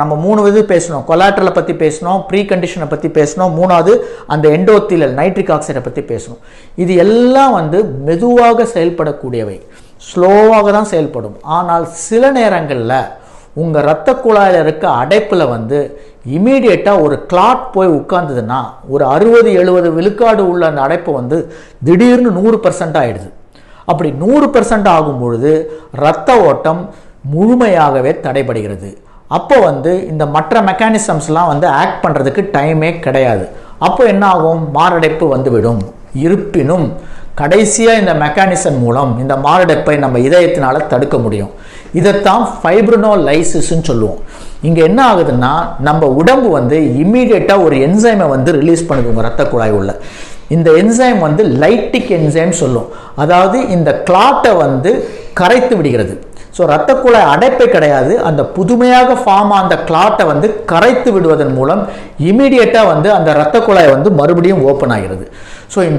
நம்ம மூணு இது பேசணும் கொலாட்ரலை பற்றி பேசணும் ப்ரீ கண்டிஷனை பற்றி பேசணும் மூணாவது அந்த எண்டோத்திலல் நைட்ரிக் ஆக்சைடை பற்றி பேசணும் இது எல்லாம் வந்து மெதுவாக செயல்படக்கூடியவை. ஸ்லோவாக தான் செயல்படும். ஆனால் சில நேரங்களில் உங்கள் இரத்த குழாயில் இருக்க அடைப்பில் வந்து இமீடியட்டாக ஒரு கிளாட் போய் உட்கார்ந்ததுன்னா ஒரு அறுபது எழுபது விழுக்காடு உள்ள அந்த அடைப்பு வந்து திடீர்னு நூறு பர்சன்ட் ஆகிடுது அப்படி நூறு பர்சன்ட் ஆகும் பொழுது இரத்த ஓட்டம் முழுமையாகவே தடைபடுகிறது. அப்போ வந்து இந்த மற்ற மெக்கானிசம்ஸ்லாம் வந்து ஆக்ட் பண்ணுறதுக்கு டைமே கிடையாது. அப்போ என்ன ஆகும் மாரடைப்பு வந்துவிடும். இருப்பினும் கடைசியாக இந்த மெக்கானிசம் மூலம் இந்த மாரடைப்பை நம்ம இதயத்தினால் தடுக்க முடியும். இதைத்தான் ஃபைப்ரினோலைசிஸ்ன்னு சொல்லுவோம். இங்கே என்ன ஆகுதுன்னா நம்ம உடம்பு வந்து இம்மீடியட்டாக ஒரு என்சைமை வந்து ரிலீஸ் பண்ணுது உங்கள் ரத்த குழாய் உள்ள. இந்த என்சைம் வந்து லைட்டிக் என்சைம் சொல்லும். அதாவது இந்த கிளாட்டை வந்து கரைத்து விடுகிறது. ஸோ ரத்த குழாய் அடைப்பே கிடையாது. அந்த புதுமையாக ஃபார்ம் அந்த கிளாட்டை வந்து கரைத்து விடுவதன் மூலம் இமீடியட்டாக வந்து அந்த ரத்த குழாய் வந்து மறுபடியும் ஓப்பன் ஆகிறது. ஸோ இந்த